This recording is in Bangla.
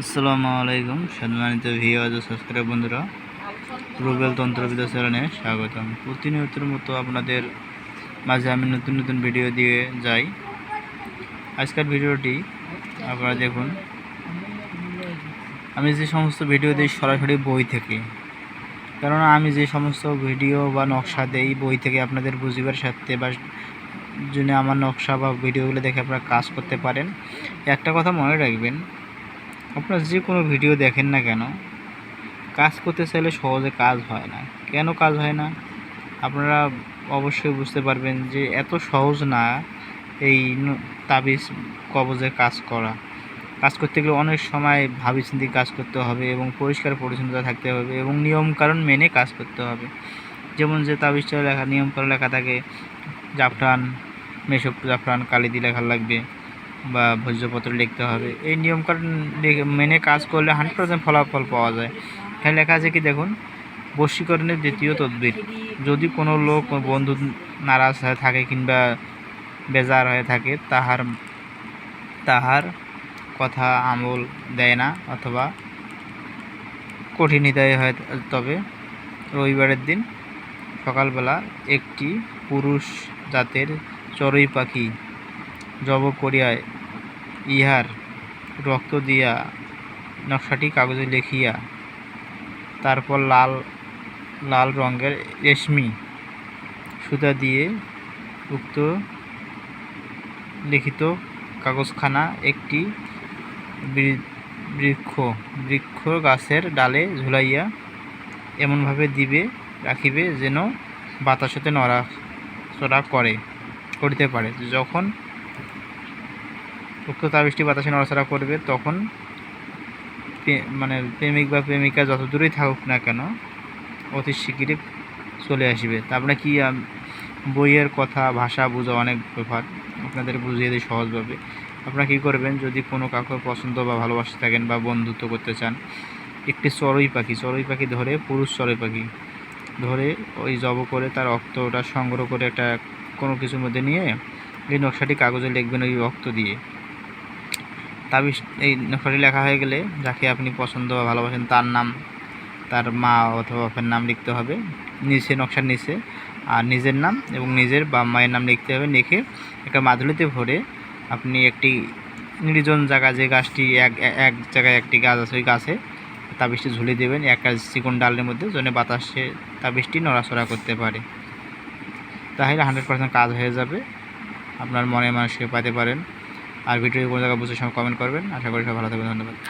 আসসালামু আলাইকুম, সম্মানিত ভিওয়াজ সাবস্ক্রাইব বন্ধুরা। রুবেল তন্ত্রবিদ্যা চ্যানেলে স্বাগতম। প্রতিনিয়তের মতো আপনাদের মাঝে আমি নতুন নতুন ভিডিও দিয়ে যাই। আজকের ভিডিওটি আপনারা দেখুন। আমি যে সমস্ত ভিডিও দিই সরাসরি বই থেকে। কেননা আমি যে সমস্ত ভিডিও বা নকশা দেই, বই থেকে আপনাদের বুঝিবার সাথে বা জন্য আমার নকশা বা ভিডিওগুলো দেখে আপনারা কাজ করতে পারেন। একটা কথা মনে রাখবেন আপনারা যে কোনো ভিডিও দেখেন না কেন, কাজ করতে চাইলে সহজে কাজ হয় না। কেন কাজ হয় না? আপনারা অবশ্যই বুঝতে পারবেন যে এত সহজ না এই তাবিজ কবজে কাজ করা। কাজ করতে গেলে অনেক সময় ভাবি চিন্তি কাজ করতে হবে এবং পরিষ্কার পরিচ্ছন্নতা থাকতে হবে এবং নিয়মকানুন মেনে কাজ করতে হবে। যেমন যে তাবিজটা লেখা, নিয়মকানুন লেখা থাকে, জাফরান, মেশক জাফরান, কালিদি লেখা লাগবে। বা ভোজ্যপত্র লিখতে হবে। এই নিয়মকানুন মেনে কাজ করলে হান্ড্রেড পার্সেন্ট ফলাফল পাওয়া যায়। এখানে লেখা আছে কি দেখুন, বশীকরণের দ্বিতীয় তদবির। যদি কোনো লোক বন্ধু নারাজ হয়ে থাকে কিংবা বেজার হয়ে থাকে, তাহার তাহার কথা আমল দেয় না অথবা কঠিন হৃদয় হয়, তবে রবিবারের দিন সকালবেলা একটি পুরুষ জাতের চড়ুই পাখি জব করিয়া ইহার রক্ত দিয়া নকশাটি কাগজে লিখিয়া তারপর লাল লাল রঙের রেশমি সুতা দিয়ে উক্ত লিখিত কাগজখানা একটি বৃক্ষ বৃক্ষ গাছের ডালে ঝুলাইয়া এমনভাবে দিবে, রাখিবে যেন বাতাসতে নড়াচড়া করে, করিতে পারে। যখন উক্ত তাবিজটি বাতাসে নড়াচড়া করবে, তখন মানে প্রেমিক বা প্রেমিকা যত দূরেই থাকুক না কেন, অতি শিগগিরই চলে আসবে। তা তারপরে কি বইয়ের কথা, ভাষা বোঝা অনেক ব্যাপার, আপনাদের বুঝিয়ে দিই সহজভাবে। আপনারা কী করবেন, যদি কোনো কাউকে পছন্দ বা ভালোবাসে থাকেন বা বন্ধুত্ব করতে চান, একটি চড়ুই পাখি চড়ুই পাখি ধরে পুরুষ চড়ুই পাখি ধরে ওই জব করে তার রক্তটা সংগ্রহ করে একটা কোনো কিছুর মধ্যে নিয়ে এই নকশাটি কাগজে লিখবেন ওই রক্ত দিয়ে। তাবিজ এই নকশাটি লেখা হয়ে গেলে যাকে আপনি পছন্দ বা ভালোবাসেন তার নাম, তার মা অথবা বাপের নাম লিখতে হবে। নিচে নকশার নিচে, আর নিজের নাম এবং নিজের বা মায়ের নাম লিখতে হবে। লিখে একটা মাদুলিতে ভরে আপনি একটি নির্জন জায়গা যে গাছটি এক, এক- জায়গায় একটি গাছ আছে, ওই গাছে তাবিজটি ঝুলিয়ে দেবেন। একটা চিকন ডালের মধ্যে যেন বাতাসে তাবিজটি নড়াচড়া করতে পারে। তাহলে হান্ড্রেড পার্সেন্ট কাজ হয়ে যাবে। আপনার মনে মানুষকে পাইতে পারেন। আর ভিডিও কোনো জায়গায় বুঝতে সময় কমেন্ট করবেন। আশা করি সব ভালো থাকবেন ধন্যবাদ।